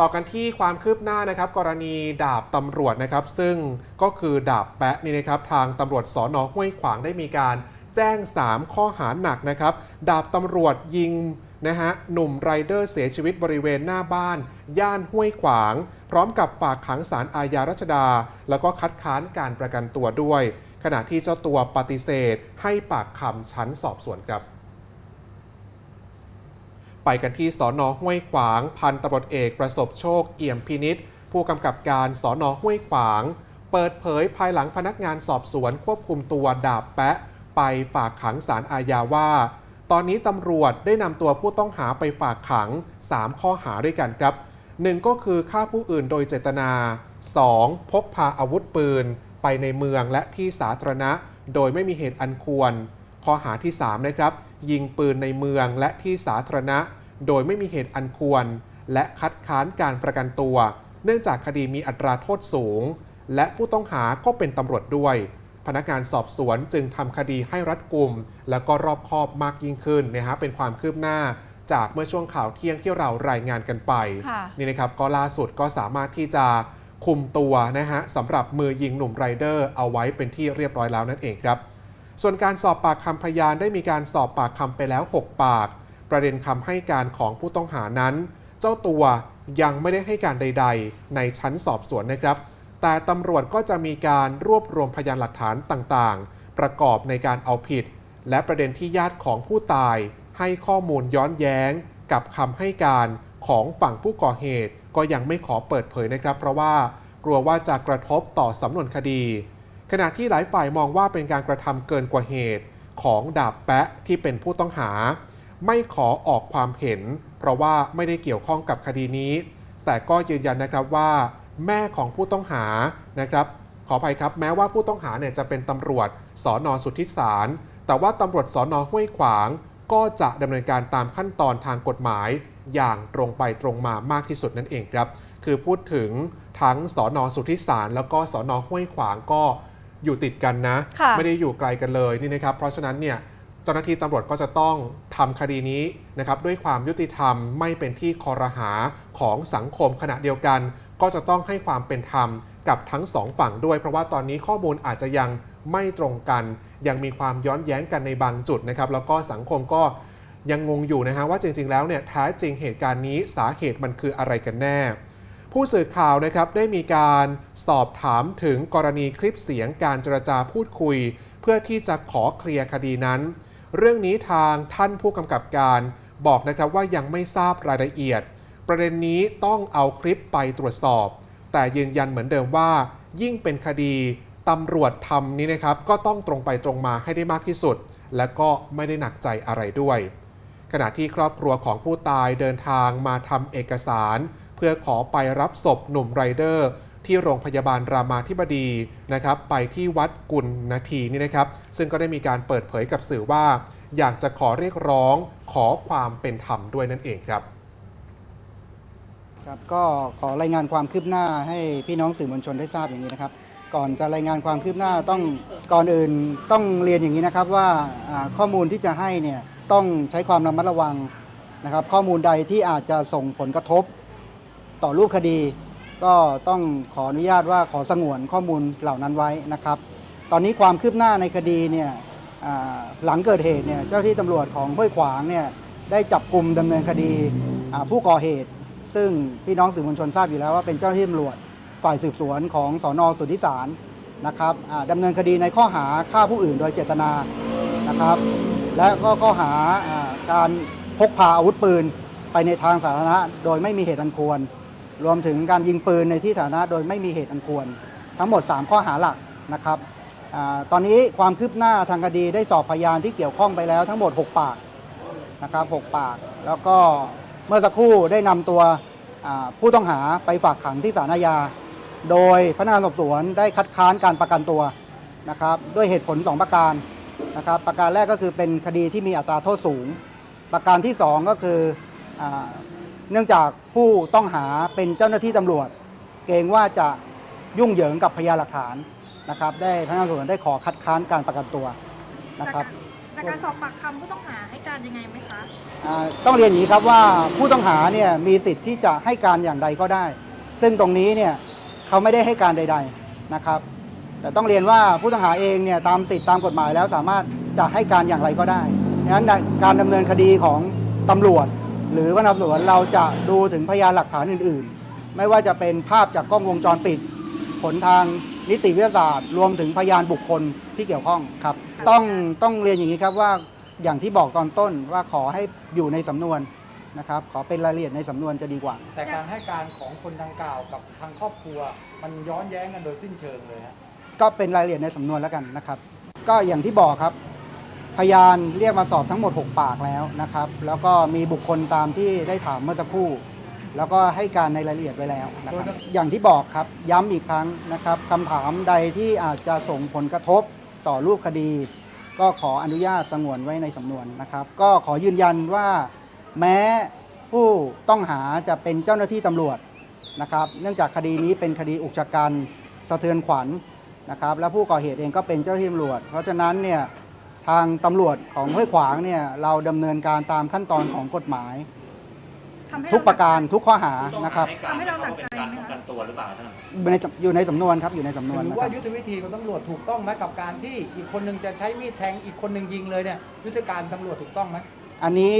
ต่อกันที่ความคืบหน้านะครับ กรณีดาบตำรวจนะครับ ซึ่งก็คือดาบแปะนี่นะครับ ทางตำรวจสอนอห้วยขวางได้มีการแจ้ง 3 ข้อหาหนักนะครับ ดาบตำรวจยิงนะฮะหนุ่มไรเดอร์เสียชีวิตบริเวณหน้าบ้าน ย่านห้วยขวาง พร้อมกับฝากขังสารอาญารัชดา แล้วก็คัดค้านการประกันตัวด้วย ขณะที่เจ้าตัวปฏิเสธให้ปากคำชั้นสอบสวนครับ ไปกันที่สอนอห้วยขวาง พันตำรวจเอกประสบโชคเอี่ยมพินิษผู้กำกับการสอนอห้วยขวาง เปิดเผยภายหลังพนักงานสอบสวนควบคุมตัวดาบแปะ ไปฝากขังสารอาญาว่า ตอนนี้ตำรวจได้นำตัวผู้ต้องหาไปฝากขัง 3 ข้อหาด้วยกันครับ 1 ก็คือฆ่าผู้อื่นโดยเจตนา 2. พกพาอาวุธปืน ไปในเมืองและที่สาธารณะ โดยไม่มีเหตุอันควร ข้อหาที่ 3 นะครับ ยิงปืนในเมืองและที่สาธารณะ โดยไม่มีเหตุอันควร และคัดค้านการประกันตัว เนื่องจากคดีมีอัตราโทษสูง และผู้ต้องหาก็เป็นตำรวจด้วย พนักงานสอบสวนจึงทำคดีให้รัดกุม แล้วก็รอบคอบมากยิ่งขึ้นนะฮะเป็นความคืบหน้าจากเมื่อช่วงข่าวเที่ยงที่เรารายงานกันไปค่ะนี่นะครับก็ล่าสุดก็สามารถที่จะคุมตัวนะฮะสำหรับมือยิงหนุ่มไรเดอร์เอาไว้เป็นที่เรียบร้อยแล้วนั่นเองครับ ส่วนการสอบปากคำพยานได้มีการสอบปากคำไปแล้ว 6 ปาก ประเด็นคำให้การของผู้ต้องหานั้น เจ้าตัวยังไม่ได้ให้การใด ๆ ในชั้นสอบสวนนะครับ แต่ตำรวจก็จะมีการรวบรวมพยานหลักฐานต่างๆ ประกอบในการเอาผิด และประเด็นที่ญาติของผู้ตาย ให้ข้อมูลย้อนแย้ง กับคำให้การของฝั่งผู้ก่อเหตุ ก็ยังไม่ขอเปิดเผยนะครับ เพราะว่ากลัวว่าจะกระทบต่อสำนวนคดี ขณะที่หลายฝ่ายมองว่าเป็นการกระทำเกินกว่าเหตุของดาบแปะที่เป็นผู้ต้องหา ไม่ขอออกความเห็น เพราะว่าไม่ได้เกี่ยวข้องกับคดีนี้ แต่ก็ยืนยันนะครับว่า แม่ของผู้ต้องหานะครับขออภัยครับแม้ว่าผู้ต้องหาเนี่ยจะเป็นตำรวจสอนอสุทธิสาร แต่ว่าตำรวจสอนอห้วยขวาง ก็จะดำเนินการตามขั้นตอนทางกฎหมาย อย่างตรงไปตรงมามากที่สุดนั่นเองครับ คือพูดถึงทั้งสอนอสุทธิสารแล้วก็สอนอห้วยขวางก็ อยู่ติดกันนะค่ะไม่ได้อยู่ไกลกันเลยนี่นะครับเพราะฉะนั้นเนี่ยเจ้าหน้าที่ตำรวจก็จะต้องทำคดีนี้นะครับด้วยความยุติธรรมไม่เป็นที่คอรหาของสังคมขณะเดียวกัน ก็จะต้องให้ความเป็นธรรมกับทั้งสองฝั่งด้วย เพราะว่าตอนนี้ข้อมูลอาจจะยังไม่ตรงกัน ยังมีความย้อนแย้งกันในบางจุดนะครับแล้วก็สังคมก็ยังงงอยู่นะฮะว่าจริงๆ แล้วเนี่ยแท้จริงเหตุการณ์นี้สาเหตุมันคืออะไรกันแน่ ผู้สื่อข่าวนะครับได้มีการสอบถามถึงกรณีคลิปเสียงการเจรจาพูดคุย เพื่อที่จะขอเคลียร์คดีนั้น เรื่องนี้ทางท่านผู้กำกับการบอกนะครับว่ายังไม่ทราบรายละเอียด ประเด็นนี้ต้องเอาคลิปไปตรวจสอบ แต่ยืนยันเหมือนเดิมว่า ยิ่งเป็นคดีตำรวจทำนี้นะครับ ก็ต้องตรงไปตรงมาให้ได้มากที่สุด และก็ไม่ได้หนักใจอะไรด้วย ขณะที่ครอบครัวของผู้ตายเดินทางมาทำเอกสาร พื่อขอไปรับศพหนุ่มไรเดอร์ ที่โรงพยาบาลรามาธิบดีนะครับไปที่วัดกุลนาทีนี่นะครับ ซึ่งก็ได้มีการเปิดเผยกับสื่อว่า อยากจะขอเรียกร้องขอความเป็นธรรมด้วยนั่นเองครับครับก็ขอรายงานความคืบหน้าให้พี่น้องสื่อมวลชนได้ทราบอย่างนี้นะครับ ก่อนจะรายงานความคืบหน้าต้องก่อนอื่นต้องเรียนอย่างนี้นะครับว่าอ่าข้อมูลที่จะให้เนี่ยต้องใช้ความระมัดระวังนะครับ ข้อมูลใดที่อาจจะส่งผลกระทบ ต่อรูปคดี ก็ต้องขออนุญาตว่าขอสงวนข้อมูลเหล่านั้นไว้นะครับ ตอนนี้ความคืบหน้าในคดีเนี่ยหลังเกิดเหตุเนี่ยเจ้าที่ตำรวจของห้วยขวางเนี่ยได้จับกลุ่มดำเนินคดีผู้ก่อเหตุ ซึ่งพี่น้องสื่อมวลชนทราบอยู่แล้วว่าเป็นเจ้าที่ตำรวจฝ่ายสืบสวนของสอนอสุทธิสารนะครับดำเนินคดีในข้อหาฆ่าผู้อื่นโดยเจตนานะครับ และก็ข้อหาการพกพาอาวุธปืนไปในทางสาธารณะโดยไม่มีเหตุอันควร รวมถึงการยิงปืนในที่สาธารณะโดยไม่มีเหตุอันควร ทั้งหมด 3 ข้อหาหลักนะครับอตอนนี้ความคืบหน้าทางคดีได้สอบพยานที่เกี่ยวข้องไปแล้วทั้งหมด 6 ปากนะครับ6ปาก แล้วก็เมื่อสักครู่ได้นำตัวผู้ต้องหาไปฝากขังที่ศาลอาญา โดยพนักงานสอบสวนได้คัดค้านการประกันตัวนะครับด้วยเหตุผล 2 ประการนะครับประการแรกก็คือเป็นคดีที่มีอัตราโทษสูง ประการที่ 2 ก็คืออ เนื่องจากผู้ต้องหาเป็นเจ้าหน้าที่ตำรวจ เกรงว่าจะยุ่งเหยิงกับพยานหลักฐานนะครับ ได้พนักงานสอบสวนได้ขอคัดค้านการประกันตัวนะครับจากการสอบปากคำผู้ต้องหาให้การยังไงไหมคะอ่าต้องเรียนอย่างนี้ครับว่าผู้ต้องหาเนี่ยมีสิทธิ์ที่จะให้การอย่างใดก็ได้ ซึ่งตรงนี้เนี่ยเขาไม่ได้ให้การใด ๆนะครับ แต่ต้องเรียนว่าผู้ต้องหาเองเนี่ยตามสิทธิตามกฎหมายแล้วสามารถจะให้การอย่างไรก็ได้ดังนั้นการดำเนินคดีของตำรวจ หรือว่าตำรวจเราจะดูถึงพยานหลักฐานอื่น ๆ ไม่ว่าจะเป็นภาพจากกล้องวงจรปิด ผลทางนิติวิทยาศาสตร์ รวมถึงพยานบุคคลที่เกี่ยวข้องครับ ต้องต้องเรียนอย่างนี้ครับว่าอย่างที่บอกตอนต้นว่าขอให้อยู่ในสำนวนนะครับ ขอเป็นรายละเอียดในสำนวนจะดีกว่า แต่การให้การของคนดังกล่าวกับทางครอบครัว มันย้อนแย้งกันโดยสิ้นเชิงเลยฮะก็เป็นรายละเอียดในสำนวนแล้วกันนะครับ ก็อย่างที่บอกครับ พยานเรียกมาสอบทั้งหมด 6 ปากแล้วนะครับ แล้วก็มีบุคคลตามที่ได้ถามเมื่อสักครู่ แล้วก็ให้การในรายละเอียดไว้แล้วนะครับ อย่างที่บอกครับย้ำอีกครั้งนะครับคำถามใดที่อาจจะส่งผลกระทบต่อรูปคดี ก็ขออนุญาตสงวนไว้ในสำนวนนะครับ ก็ขอยืนยันว่าแม้ผู้ต้องหาจะเป็นเจ้าหน้าที่ตำรวจนะครับ เนื่องจากคดีนี้เป็นคดีอุกชะกันสะเทือนขวัญนะครับ และผู้ก่อเหตุเองก็เป็นเจ้าหน้าที่ตำรวจ เพราะฉะนั้นเนี่ย ทางตำรวจของห้วยขวางเนี่ยเราดำเนินการตามขั้นตอนของกฎหมาย ทำให้ทุกประการทุกข้อหานะครับ ทำให้เราหนักใจการไหมป้องคะกันตัวหรือเปล่าท่าน อยู่ในอยู่ในสำนวนครับอยู่ในสำนวนหรือนะคว่ารับ ยุทธวิธีของตำรวจถูกต้องไหมกับการที่อีกคนหนึ่งจะใช้มีดแทงอีกคนหนึ่งยิงเลยเนี่ยยุทธการตำรวจถูกต้องไหมอันนี้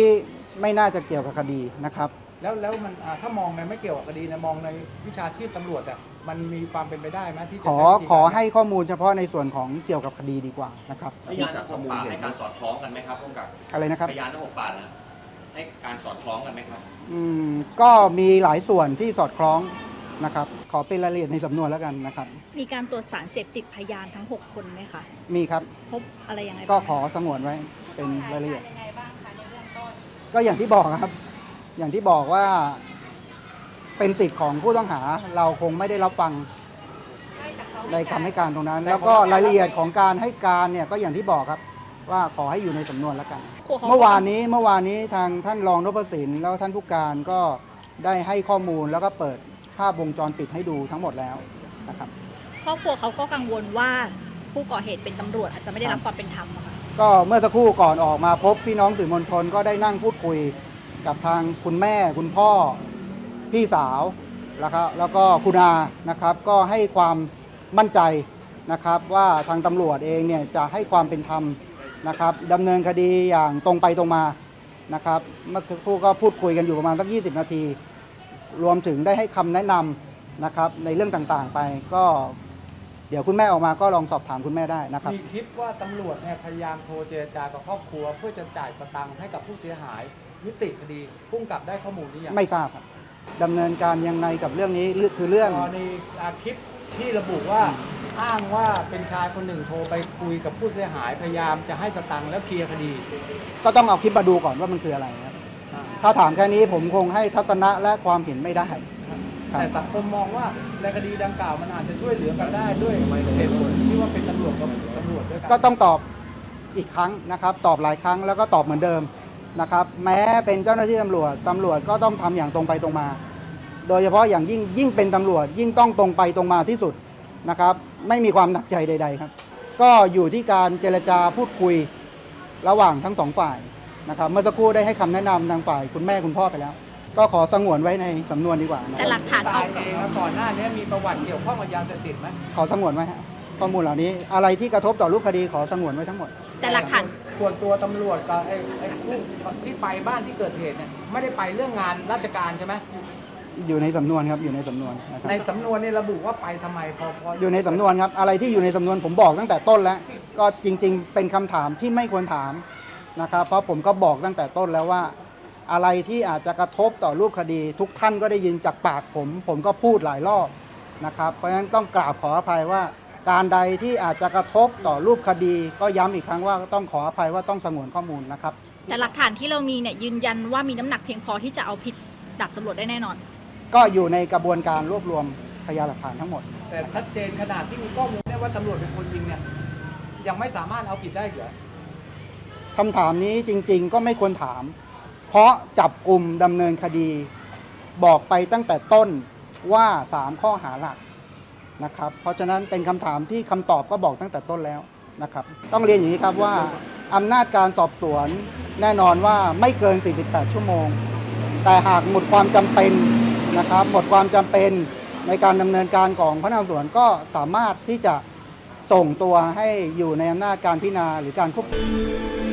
ไม่น่าจะเกี่ยวกับคดีนะครับ แล้วแล้วมันอ่าถ้ามองในไม่เกี่ยวกับคดีนะมองในวิชาชีพตำรวจอะมันมีความเป็นไปได้ไหมที่จะขอใช้วิธีขอการให้ข้อมูลเฉพาะในส่วนของเกี่ยวกับคดีดีกว่านะครับ พยานทั้งหกปากให้การสอดคล้องกันไหมครับพวกกับอะไรนะครับ พยานทั้งหกปากนะให้การสอดคล้องกันไหมครับ อืมก็มีหลายส่วนที่สอดคล้องนะครับ ขอเป็นรายละเอียดในสำนวนแล้วกันนะครับ มีการตรวจสารเสพติดพยานทั้ง 6 คนไหมคะ มีครับ พบอะไรยังไงก็บ้างขอสงวนไว้เป็นรายละเอียดก็อย่างที่บอกครับ อย่างที่บอกว่าเป็นสิทธิ์ของผู้ต้องหา เราคงไม่ได้รับฟังในคำให้การตรงนั้น แล้วก็รายละเอียดของการให้การเนี่ยก็อย่างที่บอกครับ ว่าขอให้อยู่ในสำนวนแล้วกันครูขเมื่อวานนี้เมื่อวานนี้ทางท่านรองนพสินแล้วท่านผู้การก็ได้ให้ข้อมูลแล้วก็เปิดภาพวงจรปิดให้ดูทั้งหมดแล้วนะครับครอบครัวเขาก็กังวลว่าผู้ก่อเหตุเป็นตำรวจอาจจะไม่ได้รับความเป็นธรรมอะค่ะ ก็เมื่อสักครู่ก่อนออกมาพบพี่น้องสื่อมวลชนก็ได้นั่งพูดคุย กับทางคุณแม่คุณพ่อพี่สาวแล้วครับแล้วก็คุณอานะครับก็ให้ความมั่นใจนะครับ ว่าทางตำรวจเองเนี่ยจะให้ความเป็นธรรมนะครับดำเนินคดีอย่างตรงไปตรงมานะครับ เมื่อสักครู่ก็พูดคุยกันอยู่ประมาณสัก 20 นาที รวมถึงได้ให้คำแนะนำนะครับในเรื่องต่างๆไปก็เดี๋ยวคุณแม่ออกมาก็ลองสอบถามคุณแม่ได้นะครับ มีคลิปว่าตำรวจเนี่ยพยายามโทรเจรจากับครอบครัว เพื่อจะจ่ายสตังค์ให้กับผู้เสียหาย ยุติคดีพุ่งกลับได้ข้อมูลนี้ยังไม่ทราบครับดำเนินการยังไงกับเรื่องนี้เรื่องคือเรื่อง กรณีอ่าคลิปที่ระบุว่าอ้างว่าเป็นชายคนหนึ่งโทรไปคุยกับผู้เสียหายพยายามจะให้สตังค์แล้วเคลียร์คดีก็ต้องเอาคลิปมาดูก่อนว่ามันคืออะไรครับอ่าถ้าถามแค่นี้ผมคงให้ทัศนะและความเห็นไม่ได้ ครับ แต่สังคมมองว่าในคดีดังกล่าวมันอาจจะช่วยเหลือกันได้ด้วยเหตุผลที่ว่าเป็นตำรวจกับตำรวจด้วยกัน ก็ต้องตอบอีกครั้งนะครับ ตอบหลายครั้งแล้วก็ตอบเหมือนเดิม นะครับ แม้เป็นเจ้าหน้าที่ตำรวจตำรวจก็ต้องทำอย่างตรงไปตรงมา โดยเฉพาะอย่างยิ่งยิ่งเป็นตำรวจ ยิ่งต้องตรงไปตรงมาที่สุดนะครับ ไม่มีความหนักใจใด ๆ ครับ ก็อยู่ที่การเจรจาพูดคุยระหว่างทั้งสองฝ่ายนะครับ เมื่อสักครู่ได้ให้คำแนะนำทางฝ่ายคุณแม่คุณพ่อไปแล้ว ก็ขอสงวนไว้ในสำนวนดีกว่านะคแต่รับหลักฐานตายเองแล้วก่อนหน้านี้มีประวัติเกี่ยวข้องกับยาเสพติดไหมขอสงวนไว้ฮะข้อมูลเหล่านี้อะไรที่กระทบต่อรูปคดีขอสงวนไว้ทั้งหมด แต่หลักฐาน ส่วนตัวตำรวจกับไอ้ไอ้ผู้ที่ไปบ้านที่เกิดเหตุเนี่ยไม่ได้ไปเรื่องงานราชการใช่ไหมอยู่ในสำนวนครับอยู่ในสำนวนนะครับในสำนวนเนี่ยระบุว่าไปทำไมพอพออยู่ในสำนวนครับอะไรที่อยู่ในสำนวนผมบอกตั้งแต่ต้นแล้ว ก็จริงๆ เป็นคำถามที่ไม่ควรถามนะครับเพราะผมก็บอกตั้งแต่ต้นแล้วว่า อะไรที่อาจจะกระทบต่อรูปคดี ทุกท่านก็ได้ยินจากปากผม ผมก็พูดหลายรอบนะครับเพราะฉะนั้นต้องกราบขออภัยว่า การใดที่อาจจะกระทบต่อรูปคดี ก็ย้ำอีกครั้งว่าต้องขออภัยว่าต้องสงวนข้อมูลนะครับ แต่หลักฐานที่เรามีเนี่ยยืนยันว่ามีน้ำหนักเพียงพอที่จะเอาผิดดับตำรวจได้แน่นอน ก็อยู่ในกระบวนการรวบรวมพยานหลักฐานทั้งหมด แต่ชัดเจนขนาดที่มีข้อมูลเนี่ยว่าตำรวจเป็นคนยิงเนี่ยยังไม่สามารถเอาผิดได้เหรอคำถามนี้จริง ๆ ก็ไม่ควรถาม เพราะจับกลุ่มดำเนินคดี บอกไปตั้งแต่ต้นว่า 3 ข้อหาหลัก นะครับ เพราะฉะนั้นเป็นคำถามที่คำตอบก็บอกตั้งแต่ต้นแล้วนะครับ ต้องเรียนอย่างนี้ครับว่าอำนาจการสอบสวนแน่นอนว่าไม่เกิน 48 ชั่วโมง แต่หากหมดความจำเป็นนะครับ หมดความจำเป็นในการดำเนินการของพนักงานสวนก็สามารถที่จะส่งตัวให้อยู่ในอำนาจการพิจารณาหรือการควบคุม